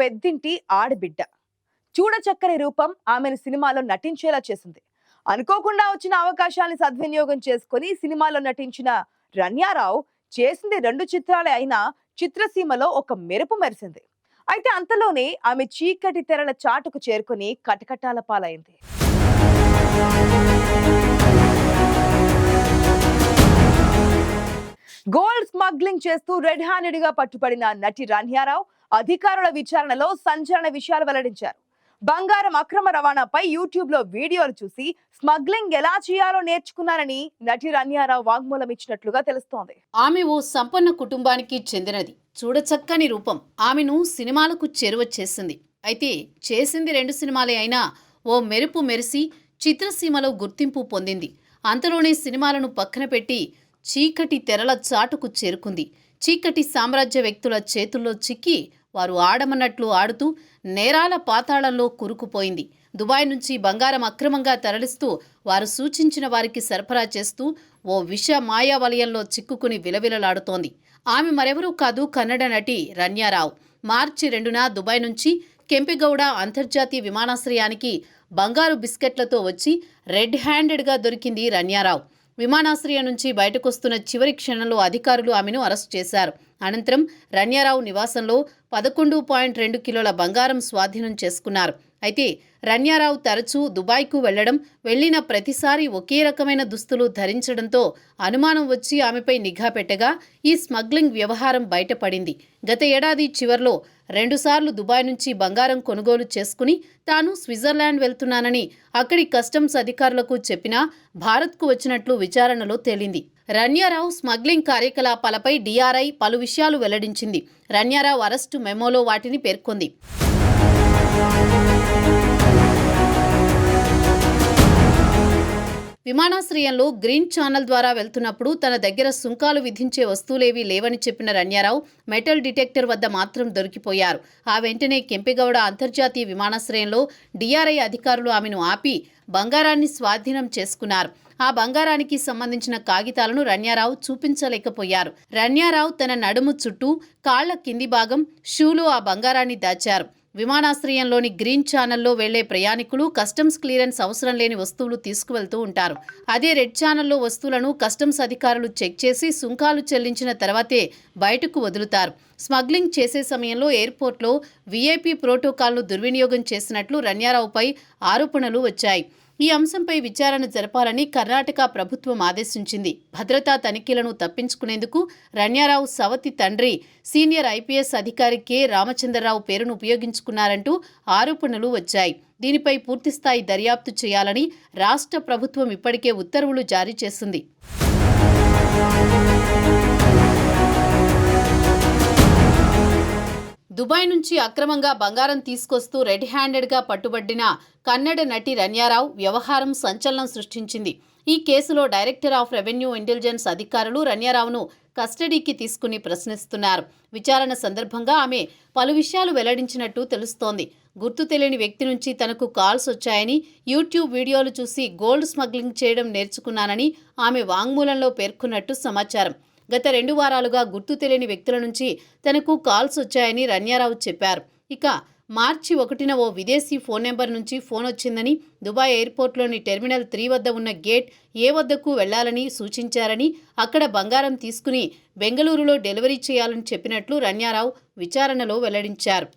పెద్దింటి ఆడబిడ్డ. చూడచక్కని రూపం ఆమెను సినిమాలో నటించేలా చేసింది. అనుకోకుండా వచ్చిన అవకాశాన్ని సద్వినియోగం చేసుకుని సినిమాలో నటించిన రన్యారావు చేసింది రెండు చిత్రాలే అయినా చిత్రసీమలో ఒక మెరుపు మెరిసింది. అయితే అంతలోనే ఆమె చీకటి తెరల చాటుకు చేరుకొని కటకటాల పాలైంది. స్మగ్లింగ్ చేస్తూ రెడ్ హ్యాండెడ్గా పట్టుబడిన నటి రన్యారావు అధికారుల విచారణలో సంచలన విషయాలు వెల్లడించారు. బంగారం అక్రమ రవాణాపై యూట్యూబ్లో వీడియోలు చూసి స్మగ్లింగ్ ఎలా చేయాలో నేర్చుకున్నారని నటి రన్యారావు వాంగ్మూలం ఇచ్చినట్లుగా తెలుస్తోంది. ఆమె ఓ సంపన్న కుటుంబానికి చెందినది. చూడచక్కని రూపం. ఆమెను సినిమాలకు చేరువ చేసింది అయితే చేసింది రెండు సినిమాలే అయినా ఓ మెరుపు మెరిసి చిత్రసీమలో గుర్తింపు పొందింది. అంతలోనే సినిమాలను పక్కన పెట్టి చీకటి తెరల చాటుకు చేరుకుంది. చీకటి సామ్రాజ్య వ్యక్తుల చేతుల్లో చిక్కి వారు ఆడమన్నట్లు ఆడుతూ నేరాల పాతాళంలో కురుకుపోయింది. దుబాయ్ నుంచి బంగారం అక్రమంగా తరలిస్తూ వారు సూచించిన వారికి సరఫరా చేస్తూ ఓ విష మాయా వలయంలో చిక్కుకుని విలవిలలాడుతోంది. ఆమె మరెవరూ కాదు కన్నడ నటి రన్యారావు. మార్చి రెండున దుబాయ్ నుంచి కెంపెగౌడ అంతర్జాతీయ విమానాశ్రయానికి బంగారు బిస్కెట్లతో వచ్చి రెడ్ హ్యాండెడ్గా దొరికింది రన్యారావు. విమానాశ్రయం నుంచి బయటకొస్తున్న చివరి క్షణంలో అధికారులు ఆమెను అరెస్ట్ చేశారు. అనంతరం రన్యారావు నివాసంలో పదకొండు పాయింట్ రెండు కిలోల బంగారం స్వాధీనం చేసుకున్నారు. అయితే రన్యారావు తరచూ దుబాయ్కు వెళ్ళడం వెళ్ళిన ప్రతిసారి ఒకే రకమైన దుస్తులు ధరించడంతో అనుమానం వచ్చి ఆమెపై నిఘా పెట్టగా ఈ స్మగ్లింగ్ వ్యవహారం బయటపడింది. గత ఏడాది చివర్లో రెండుసార్లు దుబాయ్ నుంచి బంగారం కొనుగోలు చేసుకుని తాను స్విట్జర్లాండ్ వెళ్తున్నానని అక్కడి కస్టమ్స్ అధికారులకు చెప్పినా భారత్కు వచ్చినట్లు విచారణలో తేలింది. రన్యారావు స్మగ్లింగ్ కార్యకలాపాలపై డిఆర్ఐ పలు విషయాలు వెల్లడించింది. రన్యారావు అరెస్టు మెమోలో వాటిని పేర్కొంది. విమానాశ్రయంలో గ్రీన్ ఛానల్ ద్వారా వెళ్తున్నప్పుడు తన దగ్గర సుంకాలు విధించే వస్తువులేవీ లేవని చెప్పిన రణ్యారావు మెటల్ డిటెక్టర్ వద్ద మాత్రం దొరికిపోయారు. ఆ వెంటనే కెంపెగౌడ అంతర్జాతీయ విమానాశ్రయంలో డిఆర్ఐ అధికారులు ఆమెను ఆపి బంగారాన్ని స్వాధీనం చేసుకున్నారు. ఆ బంగారానికి సంబంధించిన కాగితాలను రణ్యారావు చూపించలేకపోయారు. రణ్యారావు తన నడుము చుట్టూ కాళ్ళ కింది భాగం షూలో ఆ బంగారాన్ని దాచారు. విమానాశ్రయంలోని గ్రీన్ ఛానల్లో వెళ్ళే ప్రయాణికులు కస్టమ్స్ క్లియరెన్స్ అవసరం లేని వస్తువులు తీసుకువెళ్తూ ఉంటారు. అదే రెడ్ ఛానల్లో వస్తువులను కస్టమ్స్ అధికారులు చెక్ చేసి సుంకాలు చెల్లించిన తర్వాతే బయటకు వదులుతారు. స్మగ్లింగ్ చేసే సమయంలో ఎయిర్పోర్ట్లో వీఐపీ ప్రోటోకాల్ను దుర్వినియోగం చేసినట్లు రన్యారావుపై ఆరోపణలు వచ్చాయి. ఈ అంశంపై విచారణ జరపాలని కర్ణాటక ప్రభుత్వం ఆదేశించింది. భద్రతా తనిఖీలను తప్పించుకునేందుకు రణ్యారావు సవతి తండ్రి సీనియర్ ఐపీఎస్ అధికారి కె. రామచంద్రరావు పేరును ఉపయోగించుకున్నారంటూ ఆరోపణలు వచ్చాయి. దీనిపై పూర్తిస్థాయి దర్యాప్తు చేయాలని రాష్ట్ర ప్రభుత్వం ఇప్పటికే ఉత్తర్వులు జారీ చేసింది. దుబాయ్ నుంచి అక్రమంగా బంగారం తీసుకొస్తూ రెడ్ హ్యాండెడ్గా పట్టుబడిన కన్నడ నటి రన్యారావు వ్యవహారం సంచలనం సృష్టించింది. ఈ కేసులో డైరెక్టర్ ఆఫ్ రెవెన్యూ ఇంటెలిజెన్స్ అధికారులు రన్యారావును కస్టడీకి తీసుకుని ప్రశ్నిస్తున్నారు. విచారణ సందర్భంగా ఆమె పలు విషయాలు వెల్లడించినట్టు తెలుస్తోంది. గుర్తు తెలియని వ్యక్తి నుంచి తనకు కాల్స్ వచ్చాయని యూట్యూబ్ వీడియోలు చూసి గోల్డ్ స్మగ్లింగ్ చేయడం నేర్చుకున్నానని ఆమె వాంగ్మూలంలో పేర్కొన్నట్టు సమాచారం. గత రెండు వారాలుగా గుర్తు తెలియని వ్యక్తుల నుంచి తనకు కాల్స్ వచ్చాయని రన్యారావు చెప్పారు. ఇక మార్చి ఒకటిన ఓ విదేశీ ఫోన్ నెంబర్ నుంచి ఫోన్ వచ్చిందని దుబాయ్ ఎయిర్పోర్ట్లోని టెర్మినల్ త్రీ వద్ద ఉన్న గేట్ ఏ వద్దకు వెళ్ళాలని సూచించారని అక్కడ బంగారం తీసుకుని బెంగళూరులో డెలివరీ చేయాలని చెప్పినట్లు రన్యారావు విచారణలో వెల్లడించారు.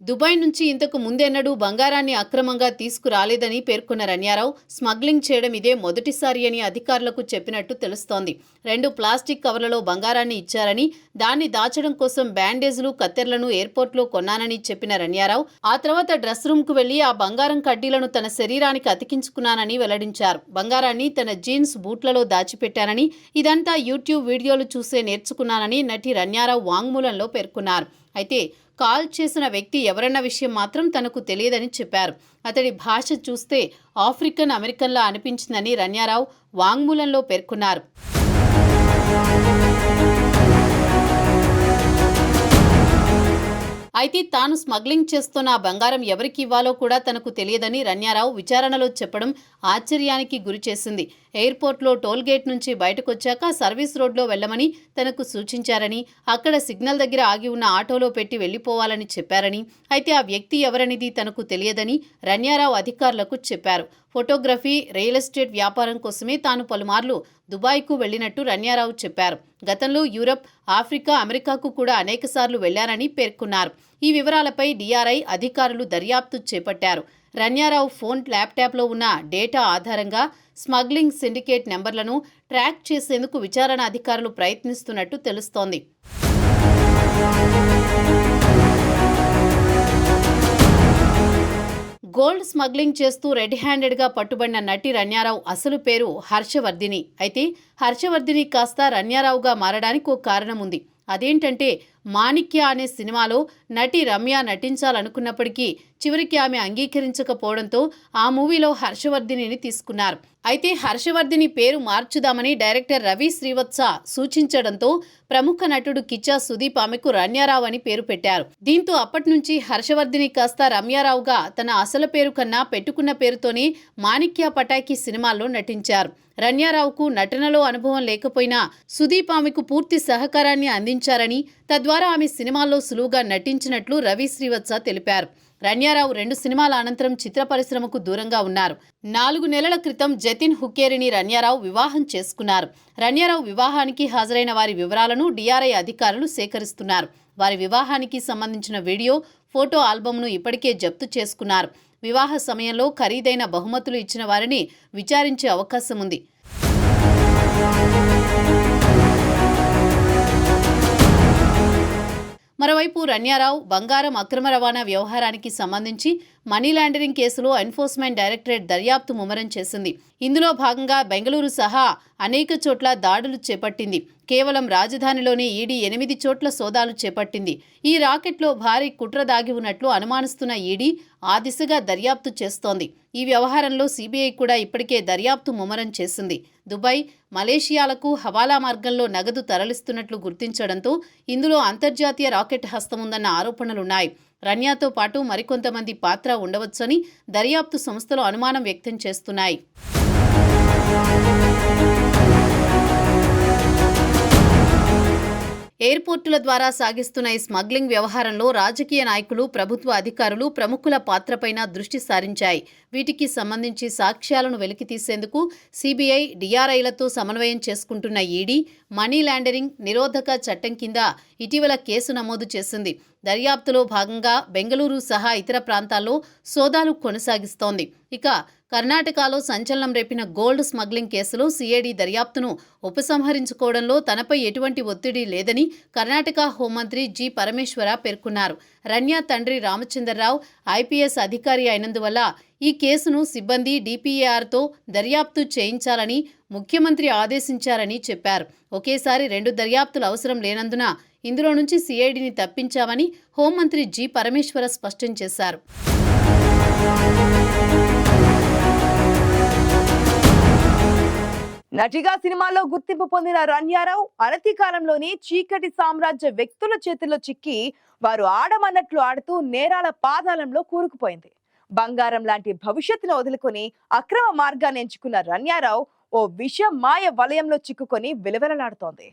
దుబాయ్ నుంచి ఇంతకు ముందెన్నడూ బంగారాన్ని అక్రమంగా తీసుకురాలేదని పేర్కొన్న రన్యారావు స్మగ్లింగ్ చేయడం ఇదే మొదటిసారి అని అధికారులకు చెప్పినట్టు తెలుస్తోంది. రెండు ప్లాస్టిక్ కవర్లలో బంగారాన్ని ఇచ్చారని దాన్ని దాచడం కోసం బ్యాండేజ్లు కత్తెర్లను ఎయిర్పోర్ట్లో కొన్నానని చెప్పిన రన్యారావు ఆ తర్వాత డ్రెస్ రూమ్కు వెళ్ళి ఆ బంగారం కడ్డీలను తన శరీరానికి అతికించుకున్నానని వెల్లడించారు. బంగారాన్ని తన జీన్స్ బూట్లలో దాచిపెట్టానని ఇదంతా యూట్యూబ్ వీడియోలు చూసే నేర్చుకున్నానని నటి రన్యారావు వాంగ్మూలంలో పేర్కొన్నారు. అయితే కాల్ చేసిన వ్యక్తి ఎవరన్న విషయం మాత్రం తనకు తెలియదని చెప్పారు. అతడి భాష చూస్తే ఆఫ్రికన్ అమెరికన్లా అనిపించిందని రన్యారావు వాంగ్మూలంలో పేర్కొన్నారు. అయితే తాను స్మగ్లింగ్ చేస్తున్న ఆ బంగారం ఎవరికి ఇవ్వాలో కూడా తనకు తెలియదని రన్యారావు విచారణలో చెప్పడం ఆశ్చర్యానికి గురి చేసింది. ఎయిర్పోర్ట్లో టోల్గేట్ నుంచి బయటకొచ్చాక సర్వీస్ రోడ్లో వెళ్ళమని తనకు సూచించారని అక్కడ సిగ్నల్ దగ్గర ఆగి ఉన్న ఆటోలో పెట్టి వెళ్ళిపోవాలని చెప్పారని అయితే ఆ వ్యక్తి ఎవరనేది తనకు తెలియదని రన్యారావు అధికారులకు చెప్పారు. ఫోటోగ్రఫీ రియల్ ఎస్టేట్ వ్యాపారం కోసమే తాను పలుమార్లు దుబాయ్కు వెళ్ళినట్టు రన్యారావు చెప్పారు. గతంలో యూరప్ ఆఫ్రికా అమెరికాకు కూడా అనేకసార్లు వెళ్ళారని పేర్కొన్నారు. ఈ వివరాలపై డిఆర్ఐ అధికారులు దర్యాప్తు చేపట్టారు. రన్యారావు ఫోన్ ల్యాప్టాప్లో ఉన్న డేటా ఆధారంగా స్మగ్లింగ్ సిండికేట్ నెంబర్లను ట్రాక్ చేసేందుకు విచారణ అధికారులు ప్రయత్నిస్తున్నట్టు తెలుస్తోంది. గోల్డ్ స్మగ్లింగ్ చేస్తూ రెడ్ హ్యాండెడ్గా పట్టుబడిన నటి రన్యారావు అసలు పేరు హర్షవర్ధిని. అయితే హర్షవర్ధిని కాస్త రన్యారావుగా మారడానికి ఓ కారణం ఉంది అదేంటంటే మాణిక్య అనే సినిమాలో నటి రమ్య నటించాలనుకున్నప్పటికీ చివరికి ఆమె అంగీకరించకపోవడంతో ఆ మూవీలో హర్షవర్ధినిని తీసుకున్నారు. అయితే హర్షవర్ధిని పేరు మార్చుదామని డైరెక్టర్ రవి శ్రీవత్స సూచించడంతో ప్రముఖ నటుడు కిచ్చా సుదీప్ ఆమెకు రమ్యారావు అని పేరు పెట్టారు. దీంతో అప్పటి నుంచి హర్షవర్ధిని కాస్త రమ్యారావుగా తన అసలు పేరు కన్నా పెట్టుకున్న పేరుతోనే మాణిక్య పటాకి సినిమాల్లో నటించారు. రమ్యారావుకు నటనలో అనుభవం లేకపోయినా సుదీప్ ఆమెకు పూర్తి సహకారాన్ని అందించారని తద్వారా ఆమె సినిమాల్లో సులువుగా నటించినట్లు రవి శ్రీవత్స తెలిపారు. రన్యారావు రెండు సినిమాల అనంతరం చిత్ర పరిశ్రమకు దూరంగా ఉన్నారు. నాలుగు నెలల క్రితం జతిన్ హుకేరిని రన్యారావు వివాహం చేసుకున్నారు. రన్యారావు వివాహానికి హాజరైన వారి వివరాలను డిఆర్ఐ అధికారులు సేకరిస్తున్నారు. వారి వివాహానికి సంబంధించిన వీడియో ఫోటో ఆల్బమ్ను ఇప్పటికే జప్తు చేసుకున్నారు. వివాహ సమయంలో ఖరీదైన బహుమతులు ఇచ్చిన వారిని విచారించే అవకాశం ఉంది మరోవైపు రన్యారావు బంగారం అక్రమ రవాణా వ్యవహారానికి సంబంధించి మనీ లాండరింగ్ కేసులో ఎన్ఫోర్స్మెంట్ డైరెక్టరేట్ దర్యాప్తు ముమ్మరం చేసింది. ఇందులో భాగంగా బెంగళూరు సహా అనేక చోట్ల దాడులు చేపట్టింది. కేవలం రాజధానిలోని ఈడీ ఎనిమిది చోట్ల సోదాలు చేపట్టింది. ఈ రాకెట్లో భారీ కుట్ర దాగి ఉన్నట్లు అనుమానిస్తున్న ఈడీ ఆ దిశగా దర్యాప్తు చేస్తోంది. ఈ వ్యవహారంలో సీబీఐ కూడా ఇప్పటికే దర్యాప్తు ముమ్మరం చేసింది. దుబాయ్ మలేషియాలకు హవాలా మార్గంలో నగదు తరలిస్తున్నట్లు గుర్తించడంతో ఇందులో అంతర్జాతీయ రాకెట్ హస్తం ఉందన్న ఆరోపణలున్నాయి. రన్యాతో పాటు మరికొంతమంది పాత్ర ఉండవచ్చని దర్యాప్తు సంస్థలు అనుమానం వ్యక్తం చేస్తున్నాయి. ఎయిర్పోర్టుల ద్వారా సాగిస్తున్న ఈ స్మగ్లింగ్ వ్యవహారంలో రాజకీయ నాయకులు ప్రభుత్వ అధికారులు ప్రముఖుల పాత్రపైన దృష్టి సారించాయి. వీటికి సంబంధించి సాక్ష్యాలను వెలికితీసేందుకు సిబిఐ డిఆర్ఐలతో సమన్వయం చేసుకుంటున్న ఈడీ మనీ లాండరింగ్ నిరోధక చట్టం కింద ఇటీవల కేసు నమోదు చేసింది. దర్యాప్తులో భాగంగా బెంగళూరు సహా ఇతర ప్రాంతాల్లో సోదాలు కొనసాగిస్తోంది. ఇక కర్ణాటకలో సంచలనం రేపిన గోల్డ్ స్మగ్లింగ్ కేసులో సిఐడి దర్యాప్తును ఉపసంహరించుకోవడంలో తనపై ఎటువంటి ఒత్తిడి లేదని కర్ణాటక హోంమంత్రి జి పరమేశ్వర పేర్కొన్నారు. రన్య తండ్రి రామచంద్రరావు ఐపీఎస్ అధికారి అయినందువల్ల ఈ కేసును సిబ్బంది డిపిఏఆర్తో దర్యాప్తు చేయించాలని ముఖ్యమంత్రి ఆదేశించారని చెప్పారు. ఒకేసారి రెండు దర్యాప్తులు అవసరం లేనందున ఇందులో నుంచి సిఐడిని తప్పించామని హోంమంత్రి జి పరమేశ్వర స్పష్టం చేశారు. నటిగా సినిమాలో గుర్తింపు పొందిన రన్యారావు అనతి కాలంలోనే చీకటి సామ్రాజ్య వ్యక్తుల చేతిలో చిక్కి వారు ఆడమన్నట్లు ఆడుతూ నేరాల పాదాలంలో కూరుకుపోయింది. బంగారం లాంటి భవిష్యత్తును వదులుకొని అక్రమ మార్గాన్ని ఎంచుకున్న రన్యారావు ఓ విష మాయ వలయంలో చిక్కుకొని విలవిలలాడుతోంది